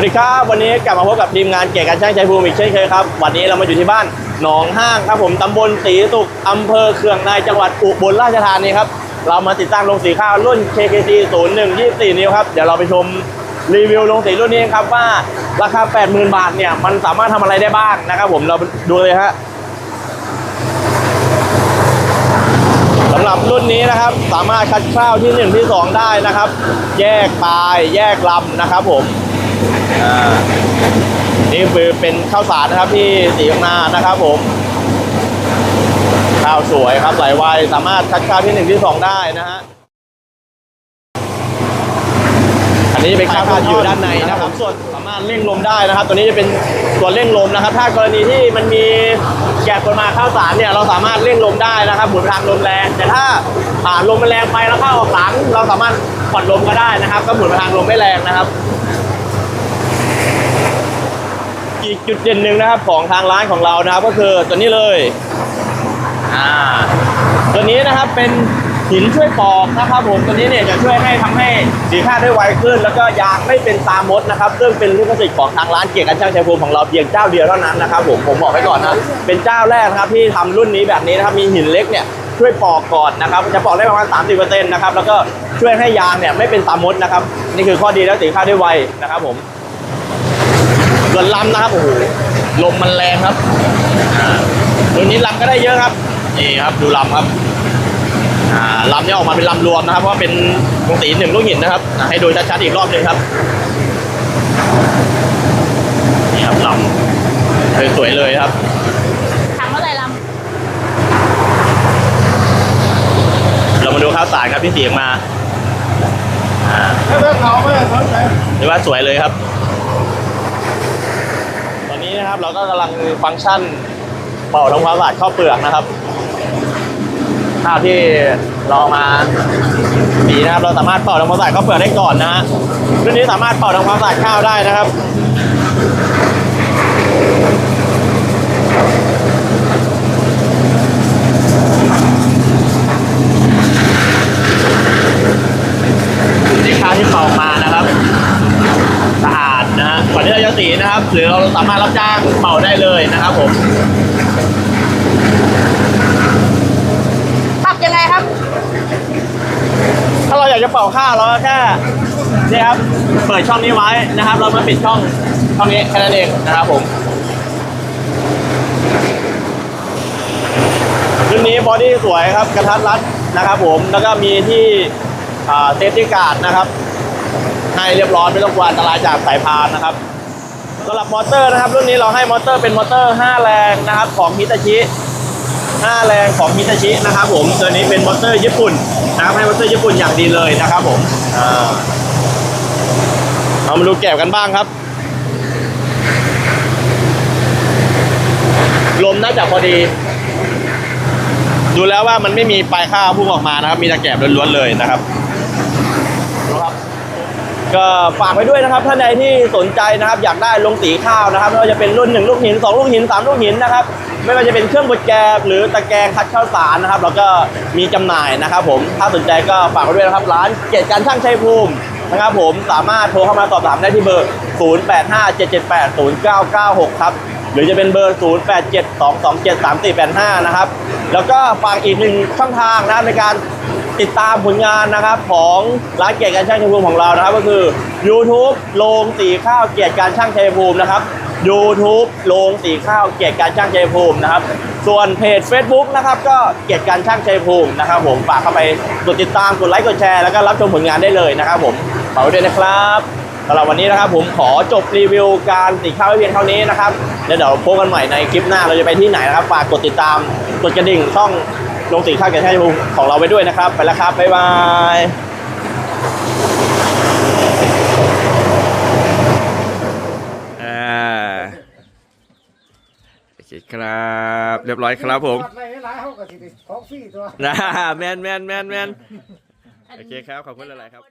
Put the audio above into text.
วัสดีครับ วันนี้กลับมาพบกับทีมงานเกียรติการช่างชัยภูมิอีกเช่นเคยครับ วันนี้เรามาอยู่ที่บ้านหนองห้างครับผมตำบลศรีสุขอำเภอเคืองในจังหวัดอุบลราชธานีครับ เรามาติดตั้งโรงสีข้าวรุ่น KKC 01 24 นิ้วครับ เดี๋ยวเราไปชมรีวิวโรงสีรุ่นนี้ครับว่าราคา 80,000 บาทเนี่ยมันสามารถทำอะไรได้บ้างนะครับผมเราดูเลยฮะสำหรับรุ่นนี้นะครับสามารถคัดข้าวที่ 1 ที่ 2 ได้นะครับ แยกปลายแยกลำนะครับผม อ่านี่คือเป็นข้าวสารนะครับที่สีข้างหน้านะครับผม ข้าวสวยครับไหลไวสามารถคัดข้าวที่1ที่2ได้นะฮะอันนี้เป็นข้าวที่อยู่ด้านในนะครับส่วนสามารถเร่งลมได้นะครับ ตัวนี้จะเป็นส่วนเร่งลมนะครับ ถ้ากรณีที่มันมีแกะคนมาข้าวสารเนี่ยเราสามารถเร่งลมได้นะครับหมุนไปทางลมแรง แต่ถ้าผ่านลมมันแรงไปแล้วเข้าออกหลัง เราสามารถผ่อนลมก็ได้นะครับ ก็หมุนไปทางลมไม่แรงนะครับ อีกจุดเด่นหนึ่งนะครับของทางร้านของเรานะครับ ก็คือตัวนี้เลยอ่าตัวนี้นะครับเป็นหินช่วยปอกนะครับผมตัวนี้เนี่ยจะช่วยให้ทำให้สีข้าได้ไวขึ้น แล้วก็ยางไม่เป็นตามดนะครับซึ่งเป็นลิขสิทธิ์ของทางร้านเกียรติกันช่างชัยภูมิของเราเพียงเจ้าเดียวเท่านั้นนะครับผมผมบอกไว้ก่อนนะเป็นเจ้าแรกนะครับที่ทำรุ่นนี้แบบนี้นะครับมีหินเล็กเนี่ยช่วยปอกก่อนนะครับจะปอกได้ประมาณ 30%นะครับแล้วก็ช่วยให้ยางเนี่ยไม่เป็นตามดนะครับนี่คือข้อดีแล้วสีข้าได้ไวนะครับผม ส่วนลำนะครับโอ้โหลมมันแรงครับอ่าตัวนี้ลำก็ได้เยอะครับนี่ครับดูลำครับอ่าลำเนี่ยออกมาเป็นลำรวมนะครับเพราะว่าเป็นตรงสีหนึ่งลูกหินนะครับอ่าให้ดูชัดๆอีกรอบหนึงครับนี่ครับลำสวยๆเลยครับถังเท่าไหร่ลเรามาดูข้าวสารครับที่เสียงมาอ่าถ้าเลือกเขาไม่สนใจหรือว่าสวยเลยครับตอ นะครับ เราก็กำลังฟังก์ชันเป่าทำความสะอาดข้าวเปลือกนะครับข้าวที่เราเอมาสีนะครับ เราสามารถเป่าทำความสะอาดข้าวเปลือกได้ก่อนนะฮะรุ่นนี้สามารถเป่าทำความสะอาดข้าวได้นะครับ นี่ข้าวที่เป่ามานะครับ สะอาดนะฮะก่อนที่เราจะสี นะครับ หรือเราสามารถรับจ้างเป่าได้เลยนะครับผมำปรับยังไงครับ ถ้าเราอยากจะเป่าข้าวเราก็แค่นี่ครับเปิดช่องนี้ไว้นะครับ เรามาปิดช่องช่องนี้แค่นั้นเองนะครับผมรุ่นนี้บอดี้สวยครับกระทัดรัดนะครับ ผมแล้วก็มีที่เซฟตี้การ์ดนะครับให้เรียบร้อยไม่ต้องกลัวอันตรายจากสายพานนะครับ สำหรับมอเตอร์นะครับรุ่นนี้เราให้มอเตอร์เป็นมอเตอร์ 5 แรงนะครับของฮิตาชิ 5 แรงของฮิตาชินะครับผมตัวนี้เป็นมอเตอร์ญี่ปุ่นนะครับให้มอเตอร์ญี่ปุ่นอย่างดีเลยนะครับผมเรามาดูแก็บกันบ้างครับ ลมน่าจะพอดี ดูแล้วว่ามันไม่มีปลายข้าวพุ่งออกมานะครับ มีแต่แกบล้วนๆเลยนะครับนะครับ ก็ฝากไว้ด้วยนะครับท่านใดที่สนใจนะครับ อยากได้ลงสีข้าวนะครับไม่ว่าจะเป็นรุ่นหนึ่งลูกหินสองลูกหินสามลูกหินนะครับ ไม่ว่าจะเป็นเครื่องบดแกบหรือตะแกรงคัดข้าวสารนะครับแล้วก็มีจำหน่ายนะครับ ผมถ้าสนใจก็ฝากไว้ด้วยนะครับ ร้านเกียรติการช่างชัยภูมินะครับผมสามารถโทรเข้ามาสอบถามได้ที่เบอร์ 0857780996 ครับหรือจะเป็นเบอร์ 0872273485 นะครับ แล้วก็ฝากอีกหนึ่งช่องทางนะในการ ติดตามผลงานนะครับของร้านเกียรติการช่างชัยภูมิของเรานะครับ ก็คือ YouTube โรงสีข้าวเกียรติการช่างชัยภูมินะครับ YouTube โรงสีข้าวเกียรติการช่างชัยภูมินะครับ ส่วนเพจ Facebook นะครับก็เกียรติการช่างชัยภูมินะครับ ผมฝากเข้าไปกดติดตามกดไลค์กดแชร์แล้วก็รับชมผลงานได้เลยนะครับ ผมฝากไว้ด้วยนะครับสำหรับวันนี้นะครับผมขอจบรีวิวการสีข้าวเพียงเท่านี้นะครับแล้วเดี๋ยวพบกันใหม่ในคลิปหน้าเราจะไปที่ไหนนะครับฝากกดติดตามกดกระดิ่งช่อง ลงสีข้าวแกงไทยภูมิของเราไว้ด้วยนะครับ ไปแล้วครับ บ๊ายบายอ่าโอเคครับ เรียบร้อยครับผมไม่ให้ร้ายเขาก็สิของฟรีตัวนะแมนแมนแมนแมนโอเคครับ ขอบคุณหลายๆครับ